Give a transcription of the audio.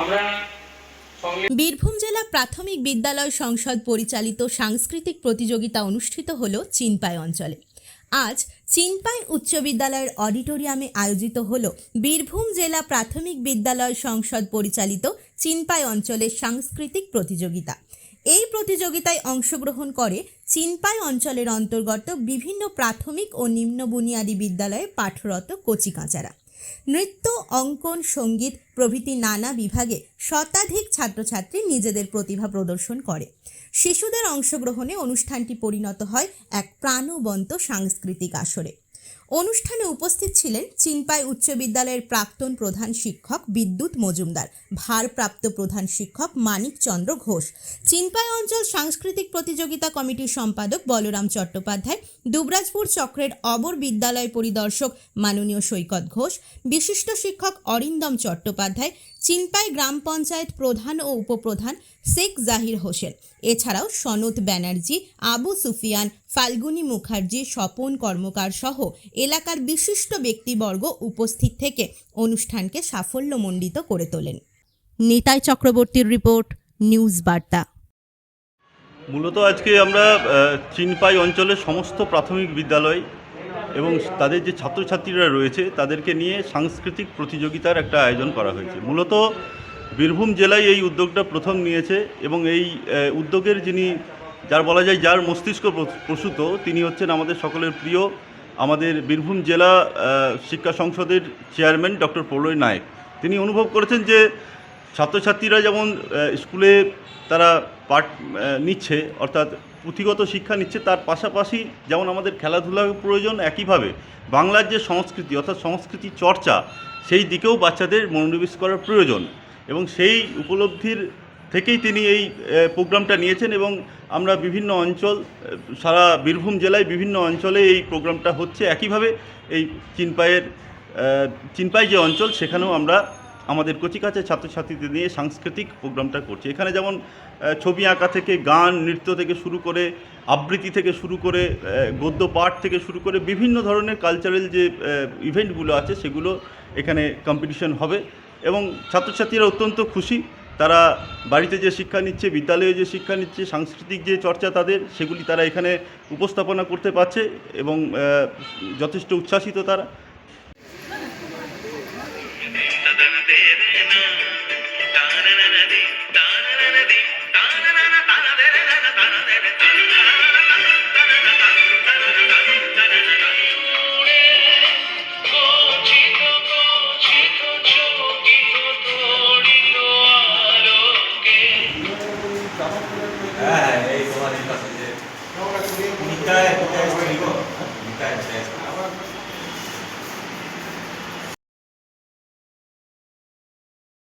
আমরা বীরভূম জেলা প্রাথমিক বিদ্যালয় সংসদ পরিচালিত সাংস্কৃতিক প্রতিযোগিতা অনুষ্ঠিত হল চিনপাই অঞ্চলে। আজ চিনপাই উচ্চ বিদ্যালয়ের অডিটোরিয়ামে আয়োজিত হল বীরভূম জেলা প্রাথমিক বিদ্যালয় সংসদ পরিচালিত চিনপাই অঞ্চলের সাংস্কৃতিক প্রতিযোগিতা। এই প্রতিযোগিতায় অংশগ্রহণ করে চিনপাই অঞ্চলের অন্তর্গত বিভিন্ন প্রাথমিক ও নিম্ন বুনিয়াদী বিদ্যালয়ে পাঠরত কচিকাঁচারা নৃত্য, অঙ্কন, সংগীত প্রভৃতি নানা বিভাগে শতাধিক ছাত্রছাত্রী নিজেদের প্রতিভা প্রদর্শন করে। শিশুদের অংশগ্রহণে অনুষ্ঠানটি পরিণত হয় এক প্রাণবন্ত সাংস্কৃতিক আসরে। অনুষ্ঠানে উপস্থিত ছিলেন চিনপাই উচ্চ বিদ্যালয়ের প্রাক্তন প্রধান শিক্ষক বিদ্যুৎ মজুমদার, ভারপ্রাপ্ত প্রধান শিক্ষক মানিক চন্দ্র ঘোষ, চিনপাই অঞ্চল সাংস্কৃতিক প্রতিযোগিতা কমিটির সম্পাদক বলরাম চট্টোপাধ্যায়, দুবরাজপুর চক্রের অবর বিদ্যালয় পরিদর্শক মাননীয় সৈকত ঘোষ, বিশিষ্ট শিক্ষক অরিন্দম চট্টোপাধ্যায়, চিনপাই গ্রাম পঞ্চায়েত প্রধান ও উপপ্রধান শেখ জাহির হোসেন। এছাড়াও সনদ ব্যানার্জি আবু সুফিয়ান ফাল্গুনী মুখার্জি, স্বপন কর্মকার সহ এলাকার বিশিষ্ট ব্যক্তিবর্গ উপস্থিত থেকে অনুষ্ঠানকে সাফল্যমণ্ডিত করে তোলেন। নিতাই চক্রবর্তীর রিপোর্ট, নিউজ বার্তা। মূলত আজকে আমরা চিনপাই অঞ্চলের সমস্ত প্রাথমিক বিদ্যালয় এবং তাদের যে ছাত্রছাত্রীরা রয়েছে, তাদেরকে নিয়ে সাংস্কৃতিক প্রতিযোগিতার একটা আয়োজন করা হয়েছে। মূলত বীরভূম জেলায় এই উদ্যোগটা প্রথম নিয়েছে এবং এই উদ্যোগের যিনি যার বলা যায় যার মস্তিষ্ক প্র- প্রসূত, তিনি হচ্ছেন আমাদের সকলের প্রিয়, আমাদের বীরভূম জেলা শিক্ষা সংসদের চেয়ারম্যান ডক্টর প্রলয় নায়ক। তিনি অনুভব করেছেন যে ছাত্রছাত্রীরা যেমন স্কুলে তারা পাঠ নিচ্ছে, অর্থাৎ পুঁথিগত শিক্ষা নিচ্ছে, তার পাশাপাশি যেমন আমাদের খেলাধুলার প্রয়োজন একইভাবে বাংলার যে সংস্কৃতি, অর্থাৎ সংস্কৃতি চর্চা, সেই দিকেও বাচ্চাদের মনোনিবেশ করার প্রয়োজন এবং সেই উপলব্ধির থেকেই তিনি এই প্রোগ্রামটা নিয়েছেন এবং আমরা বিভিন্ন অঞ্চল সারা বীরভূম জেলায় বিভিন্ন অঞ্চলে এই প্রোগ্রামটা হচ্ছে। একইভাবে এই চিনপাইয়ের চিনপাই যে অঞ্চল, সেখানেও আমরা আমাদের কচিকাচা ছাত্রছাত্রীদের নিয়ে সাংস্কৃতিক প্রোগ্রামটা করছি। এখানে যেমন ছবি আঁকা থেকে গান, নৃত্য থেকে শুরু করে, আবৃত্তি থেকে শুরু করে গদ্য পাঠ থেকে শুরু করে বিভিন্ন ধরনের কালচারাল যে ইভেন্টগুলো আছে, সেগুলো এখানে কম্পিটিশন হবে এবং ছাত্রছাত্রীরা অত্যন্ত খুশি। তারা বাড়িতে যে শিক্ষা নিচ্ছে, বিদ্যালয়ে যে শিক্ষা নিচ্ছে, সাংস্কৃতিক যে চর্চা তাদের, সেগুলি তারা এখানে উপস্থাপনা করতে পারছে এবং যথেষ্ট উচ্ছ্বাসিত তারা। হ্যাঁ এই তোমার এই পাশে যে মিটায় মিটায় মিটায় মিটায়